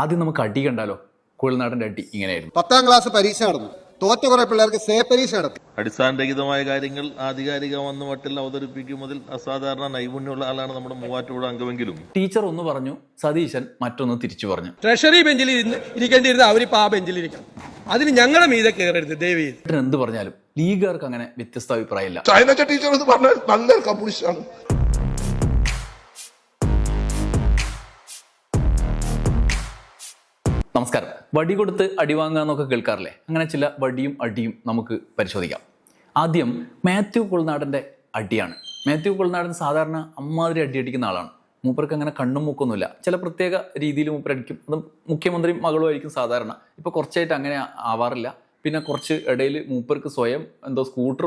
ആദ്യം നമുക്ക് അടി കണ്ടാലോ? കുഴൽനാടന്റെ അടി ഇങ്ങനെയായിരുന്നു. പത്താം ക്ലാസ് പരീക്ഷ നടന്നു. തോറ്റ കുറെ പിള്ളേർക്ക് സേ പരീക്ഷ നടത്തി. അടിസ്ഥാനരഹിതമായ കാര്യങ്ങൾ ആധികാരികമെന്ന മട്ടിൽ അവതരിപ്പിക്കുന്നതിൽ അസാധാരണ നൈപുണ്യമുള്ള ആളാണ് നമ്മുടെ മൂവാറ്റുപുഴ അംഗമെങ്കിലും. ടീച്ചർ ഒന്ന് പറഞ്ഞു സതീശൻ മറ്റൊന്ന് തിരിച്ചു പറഞ്ഞു. ട്രഷറി ബെഞ്ചിൽ ഇരുന്ന് ഇരിക്കേണ്ടിയിരുന്ന അവരിപ്പോ ആ ബെഞ്ചിൽ ഇരിക്കണം അതിന് ഞങ്ങളുടെ മീതെ കയറരുത് ദേവീ എന്ത് പറഞ്ഞാലും ലീഗുകാർക്ക് അങ്ങനെ വ്യത്യസ്ത അഭിപ്രായമില്ല. ചൈനച്ച ടീച്ചർ എന്ന് പറഞ്ഞാൽ നല്ല കമ്മ്യൂണിസ്റ്റാണ് നമസ്കാരം. വടി കൊടുത്ത് അടി വാങ്ങുക എന്നൊക്കെ കേൾക്കാറില്ലേ? അങ്ങനെ ചില വടിയും അടിയും നമുക്ക് പരിശോധിക്കാം. ആദ്യം മാത്യു കുൾനാടന്റെ അടിയാണ്. മാത്യു കുൾനാടൻ സാധാരണ അമ്മാതിരി അടി അടിക്കുന്ന ആളാണ്. മൂപ്പർക്ക് അങ്ങനെ കണ്ണും മൂക്കൊന്നുമില്ല. ചില പ്രത്യേക രീതിയിൽ മൂപ്പർ അടിക്കും അത് മുഖ്യമന്ത്രിയും മകളുമായിരിക്കും സാധാരണ. ഇപ്പോൾ കുറച്ചായിട്ട് അങ്ങനെ ആവാറില്ല. പിന്നെ കുറച്ച് ഇടയിൽ മൂപ്പർക്ക് സ്വയം എന്തോ സ്കൂട്ടർ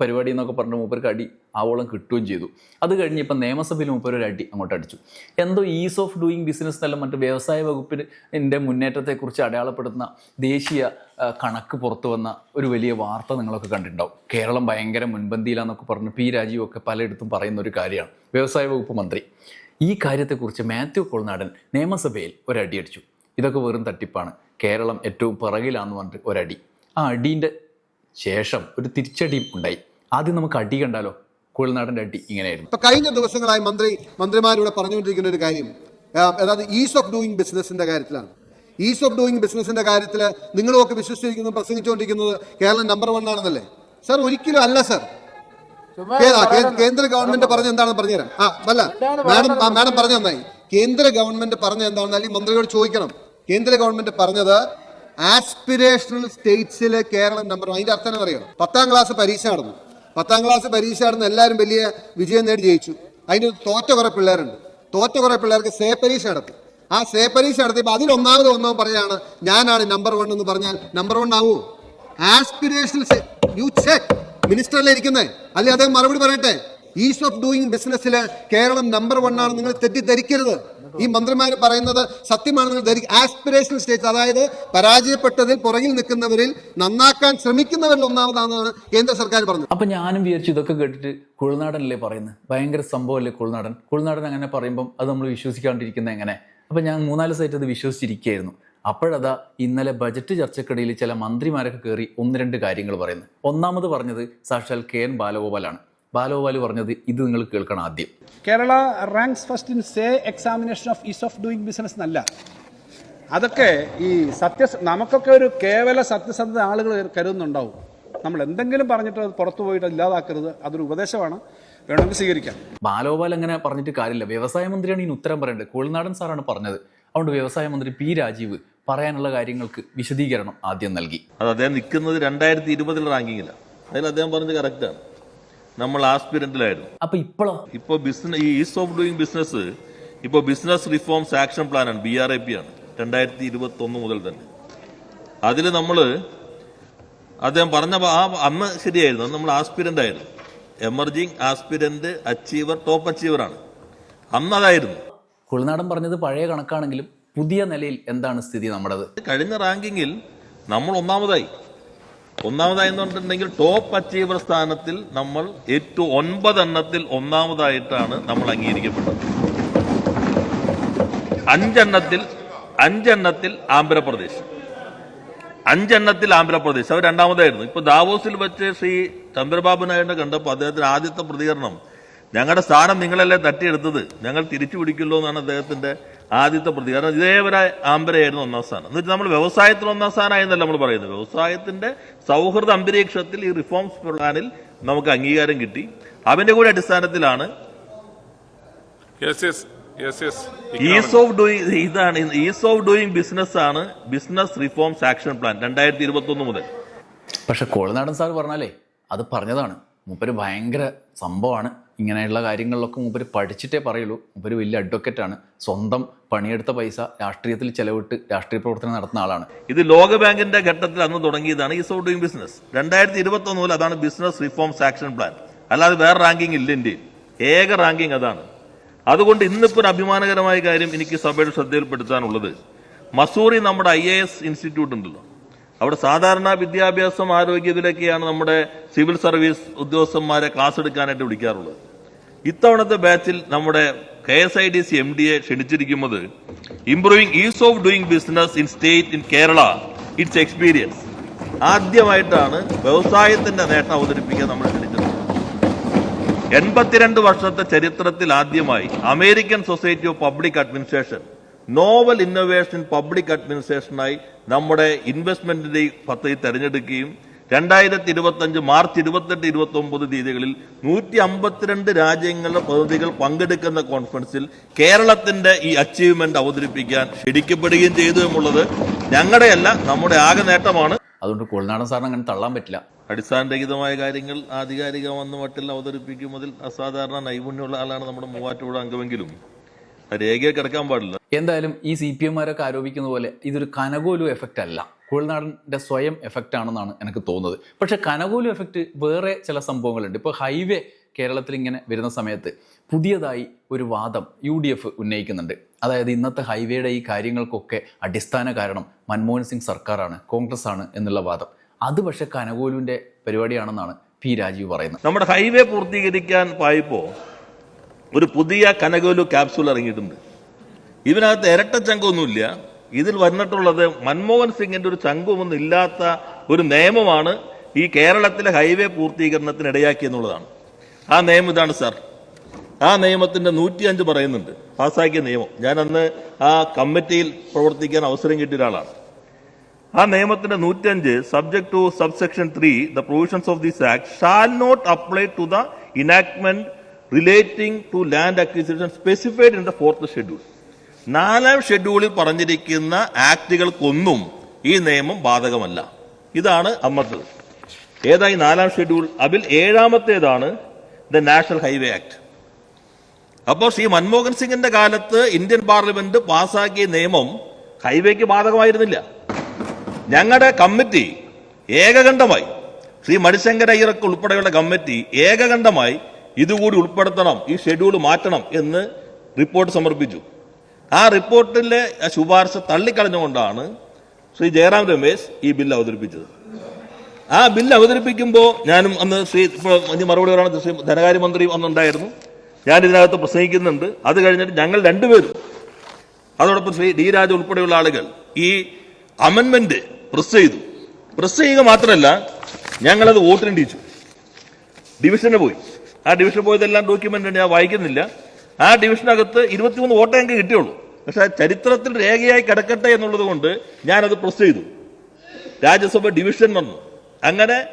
പരിപാടി എന്നൊക്കെ പറഞ്ഞ് മൂപ്പർക്ക് അടി ആവോളം കിട്ടുകയും ചെയ്തു. അത് കഴിഞ്ഞ് ഇപ്പം നിയമസഭയിൽ മൂപ്പർ ഒരു അടി അങ്ങോട്ട് അടിച്ചു. എന്തോ ഈസ് ഓഫ് ഡൂയിങ് ബിസിനസ് എന്നല്ല മറ്റു വ്യവസായ വകുപ്പിന്റെ മുന്നേറ്റത്തെക്കുറിച്ച് അടയാളപ്പെടുത്തുന്ന ദേശീയ കണക്ക് പുറത്തു വന്ന ഒരു വലിയ വാർത്ത നിങ്ങളൊക്കെ കണ്ടിട്ടുണ്ടാവും. കേരളം ഭയങ്കര മുൻപന്തിയിലാന്നൊക്കെ പറഞ്ഞ് പി രാജീവ് ഒക്കെ പലയിടത്തും പറയുന്ന ഒരു കാര്യമാണ്. വ്യവസായ വകുപ്പ് മന്ത്രി. ഈ കാര്യത്തെക്കുറിച്ച് മാത്യു കൊൾനാടൻ നിയമസഭയിൽ ഒരടിയടിച്ചു ഇതൊക്കെ വെറും തട്ടിപ്പാണ്. കേരളം ഏറ്റവും പിറകിലാന്ന് പറഞ്ഞിട്ട് ഒരടി. ആ അടീന്റെ ശേഷം ഒരു തിരിച്ചടി ഉണ്ടായി. ആദ്യം നമുക്ക് അടി കണ്ടാലോ? കുഴൽനാടന്റെ അടി ഇങ്ങനെയായിരുന്നു. ഇപ്പൊ കഴിഞ്ഞ ദിവസങ്ങളായി മന്ത്രി മന്ത്രിമാരോട് പറഞ്ഞുകൊണ്ടിരിക്കുന്ന ഒരു കാര്യം അതായത് ഈസ് ഓഫ് ഡൂയിങ് ബിസിനസിന്റെ കാര്യത്തിലാണ്. ഈസ് ഓഫ് ഡൂയിങ് ബിസിനസിന്റെ കാര്യത്തിൽ നിങ്ങളുമൊക്കെ വിശ്വസിച്ചിരിക്കുന്നത് പ്രസംഗിച്ചുകൊണ്ടിരിക്കുന്നത് കേരളം നമ്പർ വൺ ആണെന്നല്ലേ? സർ ഒരിക്കലും അല്ല സർ. കേന്ദ്ര ഗവൺമെന്റ് പറഞ്ഞ എന്താണെന്ന് പറഞ്ഞുതരാം. ആ അല്ല മാഡം മാഡം പറഞ്ഞു നന്നായി. കേന്ദ്ര ഗവൺമെന്റ് പറഞ്ഞ എന്താണെന്ന് അല്ലെങ്കിൽ മന്ത്രിയോട് ചോദിക്കണം. കേന്ദ്ര ഗവൺമെന്റ് പറഞ്ഞത് ആസ്പിരേഷണൽ സ്റ്റേറ്റ്സിലെ കേരളം നമ്പർ അതിന്റെ അർത്ഥം എന്താ അറിയോ പത്താം ക്ലാസ് പരീക്ഷ നടന്നു. പത്താം ക്ലാസ് പരീക്ഷ നടന്ന് എല്ലാവരും വലിയ വിജയം നേടി ജയിച്ചു. അതിന് തോറ്റ കുറെ പിള്ളേരുണ്ട്. തോറ്റ കുറെ പിള്ളേർക്ക് സേ പരീക്ഷ നടത്തി ആ സേ പരീക്ഷ നടത്തിയപ്പോൾ അതിൽ ഒന്നാമത് ഒന്നോ പറയാണ് ഞാനാണ് നമ്പർ വൺ എന്ന് പറഞ്ഞാൽ നമ്പർ വൺ ആവൂ. ആസ്പിരേഷണൽ യു ചെക്ക് മിനിസ്റ്ററിലെ ഇരിക്കുന്നേ? അല്ലെ അദ്ദേഹം മറുപടി പറയട്ടെ? ഈസ് ഓഫ് ഡൂയിങ് ബിസിനസ്സിൽ കേരളം നമ്പർ വൺ ആണ് നിങ്ങൾ തെറ്റിദ്ധരിക്കരുത്. ഈ മന്ത്രിമാർ പറയുന്നത് സത്യമാണെന്ന് ധരിക്കും ആസ്പിറേഷൻ ആസ്പിറേഷണൽ സ്റ്റേറ്റ് അതായത് പരാജയപ്പെട്ടതിൽ പുറകിൽ നിൽക്കുന്നവരിൽ നന്നാക്കാൻ ശ്രമിക്കുന്നവരിൽ ഒന്നാമതാണെന്നാണ് കേന്ദ്ര സർക്കാർ പറഞ്ഞത്. അപ്പൊ ഞാനും വിചാരിച്ചു ഇതൊക്കെ കേട്ടിട്ട് കുളനാടനല്ലേ പറയുന്നത് ഭയങ്കര സംഭവമല്ലേ കുളനാടൻ കുളനാടൻ അങ്ങനെ പറയുമ്പം അത് നമ്മൾ വിശ്വസിക്കാണ്ടിരിക്കുന്നത് എങ്ങനെ? അപ്പൊ ഞാൻ മൂന്നാൽ സൈറ്റ് അത് വിശ്വസിച്ചിരിക്കുകയായിരുന്നു. അപ്പോഴതാ ഇന്നലെ ബജറ്റ് ചർച്ചക്കിടയിൽ ചില മന്ത്രിമാരൊക്കെ കയറി ഒന്ന് രണ്ട് കാര്യങ്ങൾ പറയുന്നു. ഒന്നാമത് പറഞ്ഞത് സാക്ഷാൽ കെ എൻ ബാലഗോപാലാണ്. ബാലഗോപാൽ പറഞ്ഞത് ഇത് നിങ്ങൾ കേൾക്കണം ആദ്യം. Kerala ranks first in say examination of ease of doing business എന്നല്ല. അതൊക്കെ ഈ സത്യ നമുക്കൊക്കെ ഒരു കേവല സത്യസന്ധത ആളുകൾ കരുതുന്നുണ്ടാവും. നമ്മൾ എന്തെങ്കിലും പറഞ്ഞിട്ട് അത് പുറത്തു പോയിട്ട് ഇല്ലാതാക്കരുത് അതൊരു ഉപദേശമാണ്. വേണമെങ്കിൽ സ്വീകരിക്കാം. ബാലോപാൽ അങ്ങനെ പറഞ്ഞിട്ട് കാര്യമില്ല. വ്യവസായ മന്ത്രിയാണ് ഇതിന് ഉത്തരം പറയേണ്ടത്. കോഴിനാടൻ സാറാണ് പറഞ്ഞത്. അതുകൊണ്ട് വ്യവസായ മന്ത്രി പി രാജീവ് പറയാനുള്ള കാര്യങ്ങൾക്ക് വിശദീകരണം ആദ്യം നൽകി. അത് അദ്ദേഹം നിൽക്കുന്നത് രണ്ടായിരത്തി ഇരുപതിൽ റാങ്കിങ്ങിലാണ് അതിൽ അദ്ദേഹം പറഞ്ഞത് കറക്റ്റാണ് നമ്മൾ ആസ്പിരന്റിലായിരുന്നു. അപ്പൊ ഇപ്പോഴോ ഇപ്പോൾ ബിസിനസ് ഈ ഈസ് ഓഫ് ഡൂയിങ് ബിസിനസ് ഇപ്പോൾ ബിസിനസ് റിഫോംസ് ആക്ഷൻ പ്ലാൻ ആണ് ബി ആർ ഐ പി ആണ് രണ്ടായിരത്തി ഇരുപത്തി ഒന്ന് മുതൽ തന്നെ. അതിൽ നമ്മൾ അദ്ദേഹം പറഞ്ഞ ആ അന്ന് ശരിയായിരുന്നു നമ്മൾ ആസ്പിരന്റ് ആയിരുന്നു. Emerging aspirant achiever top achiever ആണ്. അന്ന് അതായിരുന്നു. കുഴൽനാടൻ പറഞ്ഞത് പഴയ കണക്കാണെങ്കിലും പുതിയ നിലയിൽ എന്താണ് സ്ഥിതി നമ്മുടേത്? കഴിഞ്ഞ റാങ്കിങ്ങിൽ നമ്മൾ ഒന്നാമതായി. ഒന്നാമതായി എന്ന് പറഞ്ഞിട്ടുണ്ടെങ്കിൽ ടോപ്പ് അച്ചീവർ സ്ഥാനത്തിൽ നമ്മൾ ഏറ്റവും ഒൻപതെണ്ണത്തിൽ ഒന്നാമതായിട്ടാണ് നമ്മൾ അംഗീകരിക്കപ്പെട്ടത്. അഞ്ചെണ്ണത്തിൽ അഞ്ചെണ്ണത്തിൽ ആന്ധ്രാപ്രദേശ്. അഞ്ചെണ്ണത്തിൽ ആന്ധ്രാപ്രദേശ്. അവർ രണ്ടാമതായിരുന്നു. ഇപ്പൊ ദാവോസിൽ വെച്ച് ശ്രീ ചന്ദ്രബാബു നായിഡു കണ്ടപ്പോൾ അദ്ദേഹത്തിന്റെ ആദ്യത്തെ പ്രതികരണം ഞങ്ങളുടെ സ്ഥാനം നിങ്ങളല്ലേ തട്ടിയെടുത്തത് ഞങ്ങൾ തിരിച്ചു പിടിക്കുമല്ലോ എന്നാണ് അദ്ദേഹത്തിന്റെ ആദ്യത്തെ പ്രതികരണം ഇതേവരെ ആംബരയായിരുന്നു ഒന്നാം സ്ഥാനം. എന്നിട്ട് നമ്മൾ വ്യവസായത്തിൽ ഒന്നാം സ്ഥാനമായെന്നല്ല നമ്മൾ പറയുന്നത്. വ്യവസായത്തിന്റെ സൗഹൃദ അന്തരീക്ഷത്തിൽ ഈ റിഫോംസ് പ്ലാനിൽ നമുക്ക് അംഗീകാരം കിട്ടി. അവന്റെ കൂടെ അടിസ്ഥാനത്തിലാണ്. ഈസ് ഓഫ് ഡൂയിങ് ഇതാണ് ഈസ് ഓഫ് ഡൂയിങ് ബിസിനസ് ആണ് ബിസിനസ് റിഫോംസ് ആക്ഷൻ പ്ലാൻ രണ്ടായിരത്തി ഇരുപത്തി ഒന്ന് മുതൽ. പക്ഷെ കോളനാടൻ സാർ പറഞ്ഞാലേ അത് പറഞ്ഞതാണ്. മുപ്പര് ഭയങ്കര സംഭവമാണ്. ഇങ്ങനെയുള്ള കാര്യങ്ങളിലൊക്കെ മൂപ്പര് പഠിച്ചിട്ടേ പറയുള്ളൂ. മൂപ്പര് വലിയ അഡ്വക്കറ്റാണ് സ്വന്തം പണിയെടുത്ത പൈസ രാഷ്ട്രീയത്തിൽ ചെലവിട്ട് രാഷ്ട്രീയ പ്രവർത്തനം നടത്തുന്ന ആളാണ്. ഇത് ലോകബാങ്കിന്റെ ഘട്ടത്തിൽ അന്ന് തുടങ്ങിയതാണ് ഈസ് ഓഫ് ഡൂയിങ് ബിസിനസ് രണ്ടായിരത്തി ഇരുപത്തി മുതൽ അതാണ് ബിസിനസ് റിഫോംസ് ആക്ഷൻ പ്ലാൻ അല്ലാതെ വേറെ റാങ്കിങ് ഇല്ല ഇന്ത്യയിൽ. ഏക റാങ്കിങ് അതാണ്. അതുകൊണ്ട് ഇന്നിപ്പോൾ ഒരു അഭിമാനകരമായ കാര്യം എനിക്ക് സഭയുടെ ശ്രദ്ധയിൽപ്പെടുത്താനുള്ളത്. മസൂറി നമ്മുടെ ഐ എ എസ് ഇൻസ്റ്റിറ്റ്യൂട്ട് ഉണ്ടല്ലോ. അവിടെ സാധാരണ വിദ്യാഭ്യാസം ആരോഗ്യം ഇതിലൊക്കെയാണ് നമ്മുടെ സിവിൽ സർവീസ് ഉദ്യോഗസ്ഥന്മാരെ ക്ലാസ് എടുക്കാനായിട്ട് വിളിക്കാറുള്ളത്. ഇത്തവണത്തെ ബാച്ചിൽ നമ്മുടെ K S I D C M ഡിയെ ക്ഷണിച്ചിരിക്കുന്നത് improving ease of doing business in state in Kerala it's experience ആദ്യമായിട്ടാണ് വ്യവസായത്തിന്റെ നേട്ടം അവതരിപ്പിക്കാൻ നമ്മൾ ക്ഷണിച്ചത്. എൺപത്തിരണ്ട് വർഷത്തെ ചരിത്രത്തിൽ ആദ്യമായി American society of public administration novel innovation public അഡ്മിനിസ്ട്രേഷനായി നമ്മുടെ ഇൻവെസ്റ്റ്മെന്റിന്റെ പദ്ധതി തെരഞ്ഞെടുക്കുകയും രണ്ടായിരത്തി ഇരുപത്തി മാർച്ച് ഇരുപത്തെട്ട് ഇരുപത്തി ഒമ്പത് തീയതികളിൽ നൂറ്റി അമ്പത്തിരണ്ട് രാജ്യങ്ങളുടെ പ്രതിനിധികൾ പങ്കെടുക്കുന്ന കോൺഫറൻസിൽ കേരളത്തിന്റെ ഈ അച്ചീവ്മെന്റ് അവതരിപ്പിക്കാൻ ക്ഷണിക്കപ്പെടുകയും ചെയ്തു എന്നുള്ളത് ഞങ്ങളുടെയല്ല നമ്മുടെ ആകെ നേട്ടമാണ്. അതുകൊണ്ട് കൊളനാടൻ സാറിന് അങ്ങനെ തള്ളാൻ പറ്റില്ല. അടിസ്ഥാനരഹിതമായ കാര്യങ്ങൾ ആധികാരികമെന്ന മട്ടിൽ അവതരിപ്പിക്കുന്നതിൽ അസാധാരണ നൈപുണ്യമുള്ള ആളാണ് നമ്മുടെ മൂവാറ്റുപുഴ അംഗമെങ്കിലും. രേഖയെ കിടക്കാൻ പാടില്ല. എന്തായാലും ഈ സി പി എംമാരൊക്കെ ആരോപിക്കുന്ന പോലെ ഇതൊരു കനകോലു എഫക്റ്റ് അല്ല. കുഴൽനാടന്റെ സ്വയം എഫക്റ്റ് ആണെന്നാണ് എനിക്ക് തോന്നുന്നത്. പക്ഷേ കനകോലു എഫക്റ്റ് വേറെ ചില സംഭവങ്ങളുണ്ട്. ഇപ്പോൾ ഹൈവേ കേരളത്തിൽ ഇങ്ങനെ വരുന്ന സമയത്ത് പുതിയതായി ഒരു വാദം യു ഡി എഫ് ഉന്നയിക്കുന്നുണ്ട്. അതായത് ഇന്നത്തെ ഹൈവേയുടെ ഈ കാര്യങ്ങൾക്കൊക്കെ അടിസ്ഥാന കാരണം മൻമോഹൻ സിംഗ് സർക്കാരാണ് കോൺഗ്രസ് ആണ് എന്നുള്ള വാദം. അത് പക്ഷേ കനകൂലുവിന്റെ പരിപാടിയാണെന്നാണ് പി രാജീവ് പറയുന്നത്. നമ്മുടെ ഹൈവേ പൂർത്തീകരിക്കാൻ പോയപ്പോൾ ഒരു പുതിയ കനകോലു ക്യാപ്സൂൾ ഇറങ്ങിയിട്ടുണ്ട്. ഇതിനകത്ത് ഇരട്ട ചങ്കൊന്നുമില്ല ഇതിൽ വന്നിട്ടുള്ളത് മൻമോഹൻ സിംഗിന്റെ ഒരു ചങ്കുമൊന്നും ഇല്ലാത്ത ഒരു നിയമമാണ് ഈ കേരളത്തിലെ ഹൈവേ പൂർത്തീകരണത്തിന് ഇടയാക്കി എന്നുള്ളതാണ്. ആ നിയമം ഇതാണ് സാർ. ആ നിയമത്തിന്റെ നൂറ്റിയഞ്ച് പറയുന്നുണ്ട്. പാസ്സാക്കിയ നിയമം. ഞാൻ അന്ന് ആ കമ്മിറ്റിയിൽ പ്രവർത്തിക്കാൻ അവസരം കിട്ടിയ ഒരാളാണ്. ആ നിയമത്തിന്റെ നൂറ്റഞ്ച് subject to subsection three the provisions of this act shall not apply to the enactment relating to land acquisition specified in the fourth schedule നാലാം ഷെഡ്യൂളിൽ പറഞ്ഞിരിക്കുന്ന ആക്ടുകൾക്കൊന്നും ഈ നിയമം ബാധകമല്ല. ഇതാണ് അമ്മത്തത് ഏതായി നാലാം ഷെഡ്യൂൾ? അതിൽ ഏഴാമത്തേതാണ് ദ നാഷണൽ ഹൈവേ ആക്ട്. അപ്പോൾ ശ്രീ മൻമോഹൻ സിംഗിന്റെ കാലത്ത് ഇന്ത്യൻ പാർലമെന്റ് പാസാക്കിയ നിയമം ഹൈവേക്ക് ബാധകമായിരുന്നില്ല. ഞങ്ങളുടെ കമ്മിറ്റി ഏകകണ്ഠമായി ശ്രീ മണിശങ്കര അയ്യർക്ക് ഉൾപ്പെടെയുള്ള കമ്മിറ്റി ഏകകണ്ഠമായി ഇതുകൂടി ഉൾപ്പെടുത്തണം ഈ ഷെഡ്യൂൾ മാറ്റണം എന്ന് റിപ്പോർട്ട് സമർപ്പിച്ചു. ആ റിപ്പോർട്ടിലെ ശുപാർശ തള്ളിക്കളഞ്ഞുകൊണ്ടാണ് ശ്രീ ജയറാം രമേശ് ഈ ബില്ല് അവതരിപ്പിച്ചത്. ആ ബില്ല് അവതരിപ്പിക്കുമ്പോൾ ഞാനും അന്ന് ശ്രീ ഇനി മറുപടി പറയുന്നത് ശ്രീ ധനകാര്യമന്ത്രി അന്നുണ്ടായിരുന്നു. ഞാൻ ഇതിനകത്ത് പ്രസംഗിക്കുന്നുണ്ട്. അത് കഴിഞ്ഞിട്ട് ഞങ്ങൾ രണ്ടുപേരും അതോടൊപ്പം ശ്രീ ഡി രാജ ഉൾപ്പെടെയുള്ള ആളുകൾ ഈ അമെന്മെന്റ് പ്രസ് ചെയ്തു. പ്രസ് ചെയ്യുക മാത്രമല്ല ഞങ്ങളത് വോട്ടിനിടിച്ചു ഡിവിഷന് പോയി. ആ ഡിവിഷൻ പോയതെല്ലാം ഡോക്യുമെന്റ് ഞാൻ വായിക്കുന്നില്ല. ആ ഡിവിഷനകത്ത് ഇരുപത്തിമൂന്ന് വോട്ടേ ഞങ്ങൾക്ക് കിട്ടിയുള്ളൂ. പക്ഷെ ചരിത്രത്തിൽ രേഖയായി കിടക്കട്ടെ എന്നുള്ളത് കൊണ്ട് ഞാനത് പ്രസ് ചെയ്തു. രാജ്യസഭ ഡിവിഷൻ വന്നു. അങ്ങനെ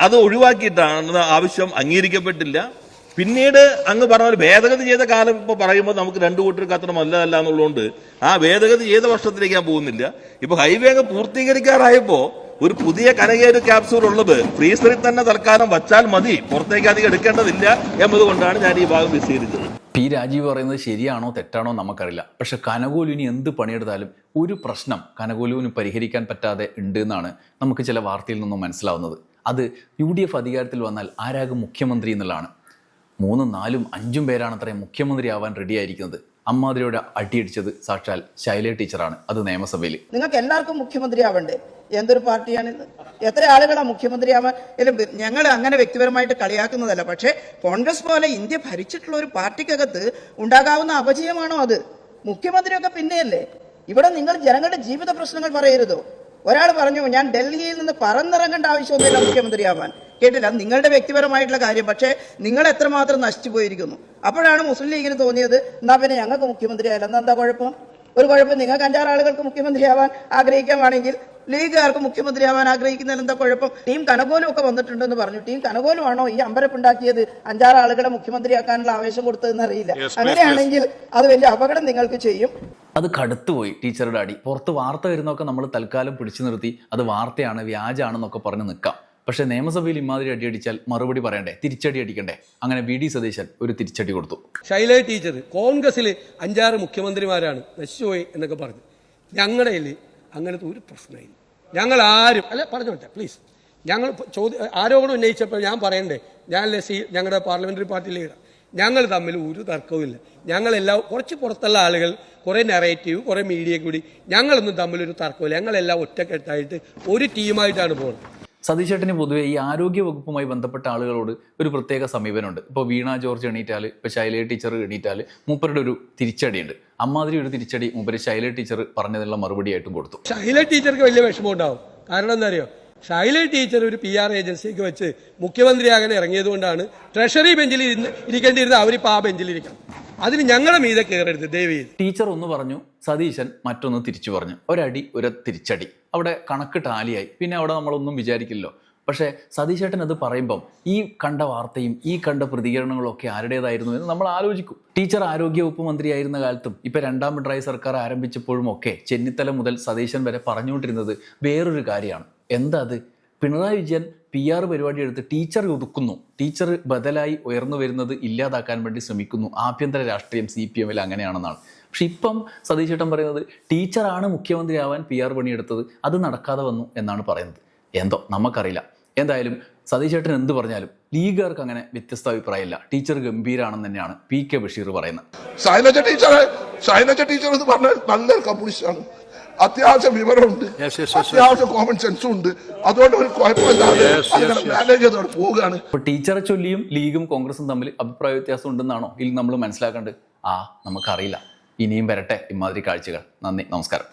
അത് ഒഴിവാക്കിയിട്ടാണ് ആവശ്യം അംഗീകരിക്കപ്പെട്ടില്ല. പിന്നീട് അങ്ങ് പറഞ്ഞ ഒരു ഭേദഗതി ചെയ്ത കാലം ഇപ്പോൾ പറയുമ്പോൾ നമുക്ക് രണ്ടു കൂട്ടർക്ക് അത്ര നല്ലതല്ല എന്നുള്ളതുകൊണ്ട് ആ ഭേദഗതി ചെയ്ത വർഷത്തിലേക്ക് ഞാൻ പോകുന്നില്ല. ഇപ്പോൾ ഹൈവേ അങ്ങ് പൂർത്തീകരിക്കാറായപ്പോൾ ഒരു പുതിയ കനകേര് ക്യാപ്സൂൾ ഉള്ളത് ഫ്രീസറിൽ തന്നെ തൽക്കാലം വച്ചാൽ മതി. പുറത്തേക്ക് അധികം എടുക്കേണ്ടതില്ല എന്നതുകൊണ്ടാണ് ഞാൻ ഈ ഭാഗം വിശദീകരിച്ചത് പി രാജീവ് പറയുന്നത് ശരിയാണോ തെറ്റാണോ നമുക്കറിയില്ല. പക്ഷെ കനകോലുവിന് എന്ത് പണിയെടുത്താലും ഒരു പ്രശ്നം കനകോലുവിന് പരിഹരിക്കാൻ പറ്റാതെ ഉണ്ട് എന്നാണ് നമുക്ക് ചില വാർത്തയിൽ നിന്നും മനസ്സിലാവുന്നത്. അത് യു ഡി എഫ് അധികാരത്തിൽ വന്നാൽ ആരാകും മുഖ്യമന്ത്രി എന്നുള്ളതാണ്. മൂന്നും നാലും അഞ്ചും പേരാണ് അത്രയും മുഖ്യമന്ത്രി ആവാൻ റെഡിയായിരിക്കുന്നത് അമ്മാതിരിയുടെ അടിയടിച്ചത് സാക്ഷാൽ ശൈല ടീച്ചറാണ്. അത് നിയമസഭയിൽ. നിങ്ങൾക്ക് എല്ലാവർക്കും മുഖ്യമന്ത്രി ആവണ്ടേ എന്തൊരു പാർട്ടിയാണിത്? എത്ര ആളുകളാണ് മുഖ്യമന്ത്രിയാവാൻ? ഞങ്ങൾ അങ്ങനെ വ്യക്തിപരമായിട്ട് കളിയാക്കുന്നതല്ല. പക്ഷേ കോൺഗ്രസ് പോലെ ഇന്ത്യ ഭരിച്ചിട്ടുള്ള ഒരു പാർട്ടിക്കകത്ത് ഉണ്ടാകാവുന്ന അപജയമാണോ അത്? മുഖ്യമന്ത്രിയൊക്കെ പിന്നെയല്ലേ? ഇവിടെ നിങ്ങൾ ജനങ്ങളുടെ ജീവിത പ്രശ്നങ്ങൾ പറയരുതോ? ഒരാൾ പറഞ്ഞു ഞാൻ ഡൽഹിയിൽ നിന്ന് പറന്നിറങ്ങേണ്ട ആവശ്യമൊന്നുമില്ല മുഖ്യമന്ത്രിയാവാൻ. കേട്ടില്ല. നിങ്ങളുടെ വ്യക്തിപരമായിട്ടുള്ള കാര്യം. പക്ഷേ നിങ്ങൾ എത്രമാത്രം നശിച്ചു പോയിരിക്കുന്നു. അപ്പോഴാണ് മുസ്ലിം ലീഗിന് തോന്നിയത് എന്നാ പിന്നെ ഞങ്ങൾക്ക് മുഖ്യമന്ത്രി ആയാലും എന്നാ എന്താ കുഴപ്പം? ഒരു കുഴപ്പം നിങ്ങൾക്ക് അഞ്ചാറ് ആളുകൾക്ക് മുഖ്യമന്ത്രിയാവാൻ ആഗ്രഹിക്കുകയാണെങ്കിൽ ലീഗുകാർക്ക് മുഖ്യമന്ത്രിയാവാൻ ആഗ്രഹിക്കുന്നതിൽ എന്താ കുഴപ്പം? ടീം കനകോലും ഒക്കെ വന്നിട്ടുണ്ടെന്ന് പറഞ്ഞു. ടീം കനകോലുമാണോ ഈ അമ്പരപ്പുണ്ടാക്കിയത് അഞ്ചാറ് ആളുകളെ മുഖ്യമന്ത്രിയാക്കാനുള്ള ആവേശം കൊടുത്തതെന്ന് അറിയില്ല. അങ്ങനെയാണെങ്കിൽ അത് വലിയ അപകടം നിങ്ങൾക്ക് ചെയ്യും. അത് കടുത്തുപോയി ടീച്ചറുടെ അടി. പുറത്ത് വാർത്ത വരുന്നൊക്കെ നമ്മൾ തൽക്കാലം പിടിച്ചു നിർത്തി. അത് വാർത്തയാണ് വ്യാജാണെന്നൊക്കെ പറഞ്ഞ് നിൽക്കാം. പക്ഷേ നിയമസഭയിൽ ഇമാതിരി അടി അടിച്ചാൽ മറുപടി പറയണ്ടേ? തിരിച്ചടി അടിക്കണ്ടേ? അങ്ങനെ വി ഡി സതീശൻ ഒരു തിരിച്ചടി കൊടുത്തു. ശൈല ടീച്ചർ കോൺഗ്രസിൽ അഞ്ചാറ് മുഖ്യമന്ത്രിമാരാണ് നശിച്ചുപോയി എന്നൊക്കെ പറഞ്ഞു. ഞങ്ങളുടെ അങ്ങനത്തെ ഒരു പ്രശ്നമില്ല. ഞങ്ങൾ ആരും അല്ല പറഞ്ഞോട്ടെ പ്ലീസ് ഞങ്ങൾ ചോദ്യം ആരോപണം ഉന്നയിച്ചപ്പോൾ ഞാൻ പറയണ്ടേ? ഞാൻ സി ഞങ്ങളുടെ പാർലമെന്ററി പാർട്ടി ലീഡർ. ഞങ്ങൾ തമ്മിൽ ഒരു തർക്കവുമില്ല ഞങ്ങളെല്ലാം കുറച്ച് പുറത്തുള്ള ആളുകൾ കുറേ നെറേറ്റീവ് കുറേ മീഡിയ കൂടി ഞങ്ങളൊന്നും തമ്മിലൊരു തർക്കമില്ല ഞങ്ങളെല്ലാം ഒറ്റക്കെട്ടായിട്ട് ഒരു ടീമായിട്ടാണ് പോകുന്നത്. സതീശേട്ടന് പൊതുവെ ഈ ആരോഗ്യ വകുപ്പുമായി ബന്ധപ്പെട്ട ആളുകളോട് ഒരു പ്രത്യേക സമീപനമുണ്ട്. ഇപ്പോൾ വീണ ജോർജ് എണീറ്റാൽ ഇപ്പോൾ ശൈലേ ടീച്ചർ എണീറ്റാൽ മൂപ്പരുടെ ഒരു തിരിച്ചടിയുണ്ട്. അമ്മാതിരി ഒരു തിരിച്ചടി മൂപ്പര് ശൈല ടീച്ചർ പറഞ്ഞതിനുള്ള മറുപടിയായിട്ടും കൊടുത്തു. ശൈല ടീച്ചർക്ക് വലിയ വിഷമം ഉണ്ടാവും കാരണം എന്താ അറിയോ? ഷൈല ടീച്ചർ ഒരു പി ആർ ഏജൻസിക്ക് വെച്ച് മുഖ്യമന്ത്രിയാകാൻ ഇറങ്ങിയത് കൊണ്ടാണ് ട്രഷറി ബെഞ്ചിൽ ഇരുന്ന് ഇരിക്കേണ്ടിയിരുന്ന അവരിപ്പോൾ ആ ബെഞ്ചിലിരിക്കണം. അതിന് ഞങ്ങളുടെ മീതെ കയറരുത് ദേവി ടീച്ചർ ഒന്ന് പറഞ്ഞു സതീശൻ മറ്റൊന്ന് തിരിച്ചു പറഞ്ഞു. ഒരടി ഒരു തിരിച്ചടി. അവിടെ കണക്ക് ടാലിയായി. പിന്നെ അവിടെ നമ്മളൊന്നും വിചാരിക്കില്ലല്ലോ. പക്ഷേ സതീശേട്ടൻ അത് പറയുമ്പം ഈ കണ്ട വാർത്തയും ഈ കണ്ട പ്രതികരണങ്ങളും ഒക്കെ ആരുടേതായിരുന്നു എന്ന് നമ്മൾ ആലോചിക്കും. ടീച്ചർ ആരോഗ്യ വകുപ്പ് മന്ത്രിയായിരുന്ന കാലത്തും ഇപ്പം രണ്ടാം പിണറായി സർക്കാർ ആരംഭിച്ചപ്പോഴും ഒക്കെ ചെന്നിത്തല മുതൽ സതീശൻ വരെ പറഞ്ഞുകൊണ്ടിരുന്നത് വേറൊരു കാര്യമാണ്. എന്താ അത് പിണറായി വിജയൻ പി ആർ പരിപാടി എടുത്ത് ടീച്ചർ ഒതുക്കുന്നു. ടീച്ചർ ബദലായി ഉയർന്നു വരുന്നത് ഇല്ലാതാക്കാൻ വേണ്ടി ശ്രമിക്കുന്നു. ആഭ്യന്തര രാഷ്ട്രീയം സി പി എമ്മിൽ അങ്ങനെയാണെന്നാണ്. പക്ഷെ ഇപ്പം സതീശ് ചേട്ടൻ പറയുന്നത് ടീച്ചറാണ് മുഖ്യമന്ത്രിയാവാൻ പി ആർ പണിയെടുത്തത്. അത് നടക്കാതെ വന്നു എന്നാണ് പറയുന്നത്. എന്തോ? നമുക്കറിയില്ല. എന്തായാലും സതീശ് ചേട്ടൻ എന്ത് പറഞ്ഞാലും ലീഗുകാർക്ക് അങ്ങനെ വ്യത്യസ്ത അഭിപ്രായമില്ല. ടീച്ചർ ഗംഭീരാണെന്ന് തന്നെയാണ് പി കെ ബഷീർ പറയുന്നത്. ടീച്ചർ ടീച്ചർ എന്ന് പറഞ്ഞാൽ കമ്മ്യൂണിസ്റ്റ് കമ്മ്യൂണിസ്റ്റാണ്. അത്യാവശ്യം വിവരമുണ്ട്. അത്യാവശ്യം കോമൺ സെൻസും ഉണ്ട്. അതുകൊണ്ട് ഒരു കുഴപ്പമില്ലാതെ മാനേജ് ചെയ്തോടെ പോവുകയാണ്. ടീച്ചറെ ചൊല്ലിയും ലീഗും കോൺഗ്രസും തമ്മിൽ അഭിപ്രായ വ്യത്യാസം ഉണ്ടെന്നാണോ ഇതിൽ നമ്മൾ മനസ്സിലാക്കേണ്ടത്? ആ നമുക്കറിയില്ല. ഇനിയും വരട്ടെ ഇമാതിരി കാഴ്ചകൾ. നന്ദി നമസ്കാരം.